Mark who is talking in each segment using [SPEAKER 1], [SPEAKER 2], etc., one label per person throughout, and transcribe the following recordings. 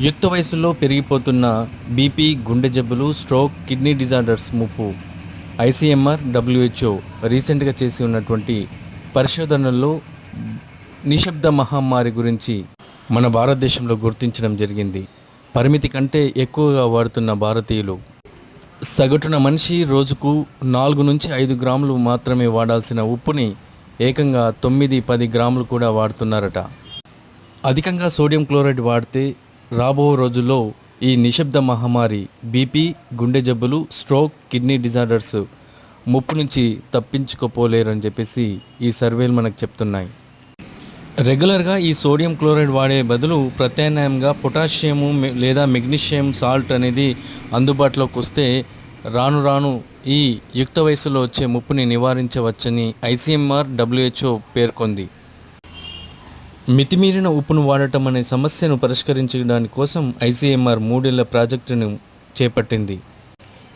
[SPEAKER 1] యుక్త వయసులో పెరిగిపోతున్న బీపీ గుండె జబ్బులు స్ట్రోక్ కిడ్నీ డిజార్డర్స్ ముప్పు. ఐసీఎంఆర్ డబ్ల్యూహెచ్ఓ రీసెంట్గా చేసి ఉన్నటువంటి పరిశోధనల్లో నిశ్శబ్ద మహమ్మారి గురించి మన భారతదేశంలో గుర్తించడం జరిగింది. పరిమితి కంటే ఎక్కువగా వాడుతున్న భారతీయులు. సగటున మనిషి రోజుకు నాలుగు నుంచి ఐదు గ్రాములు మాత్రమే వాడాల్సిన ఉప్పుని ఏకంగా తొమ్మిది పది గ్రాములు కూడా వాడుతున్నారట. అధికంగా సోడియం క్లోరైడ్ వాడితే రాబో రోజుల్లో ఈ నిశ్శబ్ద మహమ్మారి బీపీ గుండె జబ్బులు స్ట్రోక్ కిడ్నీ డిజార్డర్స్ ముప్పు నుంచి తప్పించుకోపోలేరని చెప్పేసి ఈ సర్వేలు మనకు చెప్తున్నాయి. రెగ్యులర్గా ఈ సోడియం క్లోరైడ్ వాడే బదులు ప్రత్యామ్నాయంగా పొటాషియము లేదా మెగ్నీషియం సాల్ట్ అనేది అందుబాటులోకి వస్తే రాను రాను ఈ యుక్త వయసులో వచ్చే ముప్పుని నివారించవచ్చని ఐసీఎంఆర్ డబ్ల్యూహెచ్ఓ పేర్కొంది. మితిమీరిన ఉప్పును వాడటం అనే సమస్యను పరిష్కరించడానికి కోసం ఐసీఎంఆర్ మూడేళ్ళ ప్రాజెక్టును చేపట్టింది.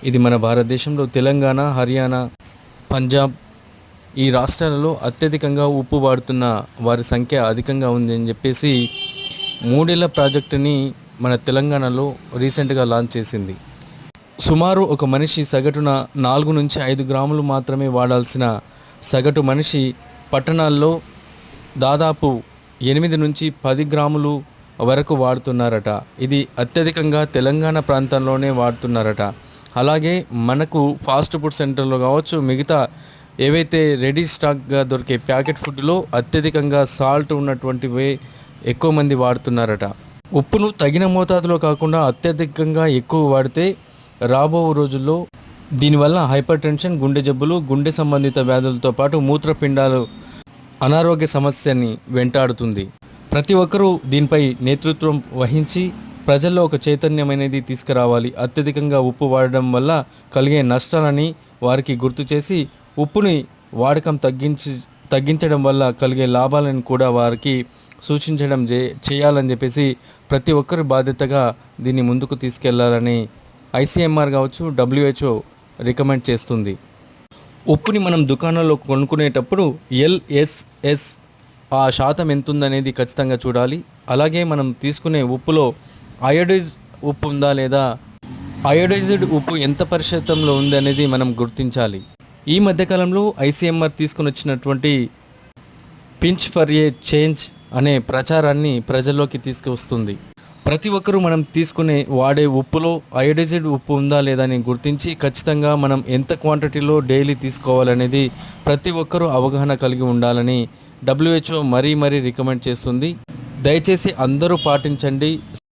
[SPEAKER 1] ఇది మన భారతదేశంలో తెలంగాణ హర్యానా పంజాబ్ ఈ రాష్ట్రాలలో అత్యధికంగా ఉప్పు వాడుతున్న వారి సంఖ్య అధికంగా ఉందని చెప్పేసి మూడేళ్ళ ప్రాజెక్టుని మన తెలంగాణలో రీసెంట్గా లాంచ్ చేసింది. సుమారు ఒక మనిషి సగటున నాలుగు నుంచి ఐదు గ్రాములు మాత్రమే వాడాల్సిన సగటు మనిషి పట్టణాల్లో దాదాపు ఎనిమిది నుంచి పది గ్రాములు వరకు వాడుతున్నారట. ఇది అత్యధికంగా తెలంగాణ ప్రాంతంలోనే వాడుతున్నారట. అలాగే మనకు ఫాస్ట్ ఫుడ్ సెంటర్లో కావచ్చు మిగతా ఏవైతే రెడీ స్టాక్గా దొరికే ప్యాకెట్ ఫుడ్లో అత్యధికంగా సాల్ట్ ఉన్నటువంటివే ఎక్కువ మంది వాడుతున్నారట. ఉప్పును తగిన మోతాదులో కాకుండా అత్యధికంగా ఎక్కువ వాడితే రాబో రోజుల్లో దీనివల్ల హైపర్ టెన్షన్ గుండె జబ్బులు గుండె సంబంధిత వ్యాధులతో పాటు మూత్రపిండాలు అనారోగ్య సమస్యని వెంటాడుతుంది. ప్రతి ఒక్కరూ దీనిపై నేతృత్వం వహించి ప్రజల్లో ఒక చైతన్యం అనేది తీసుకురావాలి. అత్యధికంగా ఉప్పు వాడడం వల్ల కలిగే నష్టాలని వారికి గుర్తు చేసి ఉప్పుని వాడకం తగ్గించి తగ్గించడం వల్ల కలిగే లాభాలను కూడా వారికి సూచించడం చే చేయాలని చెప్పేసి ప్రతి ఒక్కరు బాధ్యతగా దీన్ని ముందుకు తీసుకెళ్ళాలని ఐసీఎంఆర్ కావచ్చు డబ్ల్యూహెచ్ఓ రికమెండ్ చేస్తుంది. ఉప్పుని మనం దుకాణంలో కొనుక్కునేటప్పుడు ఎల్ఎస్ఎస్ ఆ శాతం ఎంత ఉందనేది ఖచ్చితంగా చూడాలి. అలాగే మనం తీసుకునే ఉప్పులో అయోడైజ్ ఉప్పు ఉందా లేదా అయోడైజ్డ్ ఉప్పు ఎంత పరిశతంలో ఉంది అనేది మనం గుర్తించాలి. ఈ మధ్యకాలంలో ఐసీఎంఆర్ తీసుకుని వచ్చినటువంటి పించ్ ఫర్ ఏ చేంజ్ అనే ప్రచారాన్ని ప్రజల్లోకి తీసుకువస్తుంది. ప్రతి ఒక్కరూ మనం తీసుకునే వాడే ఉప్పులో అయోడైజ్డ్ ఉప్పు ఉందా లేదా అని గుర్తించి ఖచ్చితంగా మనం ఎంత క్వాంటిటీలో డైలీ తీసుకోవాలనేది ప్రతి ఒక్కరూ అవగాహన కలిగి ఉండాలని డబ్ల్యూహెచ్ఓ మరీ మరీ రికమెండ్ చేస్తుంది. దయచేసి అందరూ పాటించండి.